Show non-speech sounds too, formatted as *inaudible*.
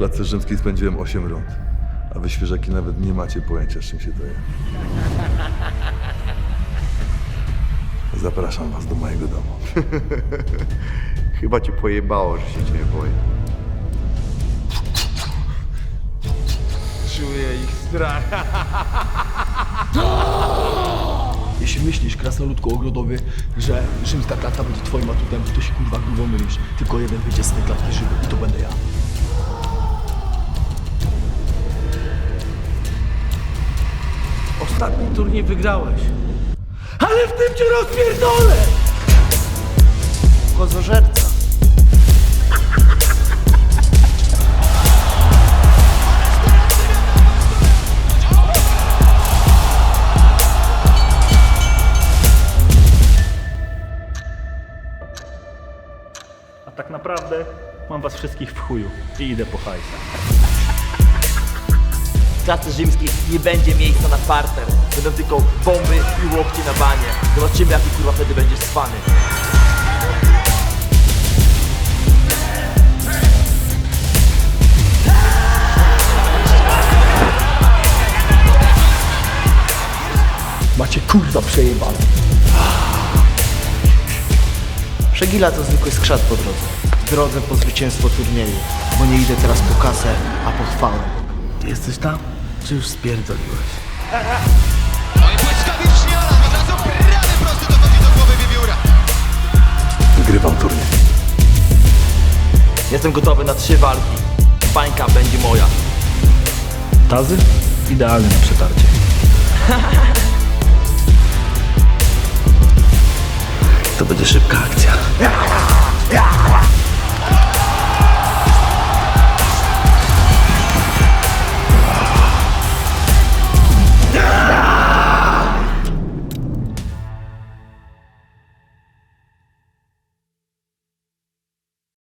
klatce rzymskiej spędziłem 8 rund. A wy świeżaki nawet nie macie pojęcia, z czym się to je. Zapraszam was do mojego domu. *laughs* Chyba cię pojebało, że się ciebie boję. Czuję ich strach. *laughs* Jeśli myślisz, krasnoludku ogrodowy, że rzymska klata będzie twoim atutem, to się kurwa głową mylisz. Tylko jeden wyjdzie z tej klatki żywy i to będę ja. Ostatni turniej wygrałeś. Ale w tym cię rozpierdolę! Kozożerca. A tak naprawdę mam was wszystkich w chuju i idę po hajsa. W klatce rzymskiej nie będzie miejsca na parter. Będą tylko bomby i łokcie na banie. Zobaczymy jaki kurwa wtedy będziesz spany. Macie kurwa przejebane. Przegila to zwykły skrzat po drodze. W drodze po zwycięstwo turnieju. Bo nie idę teraz po kasę, a po chwałę. Ty jesteś tam? Czy już spierdoliłeś? No i błyskawicznie Alan od razu prawy prosty dochodzi do głowy wiewióra. Wygrywam turniej. Jestem gotowy na trzy walki. Bańka będzie moja. Tazy? Idealny na przetarcie. *laughs* To będzie szybka akcja.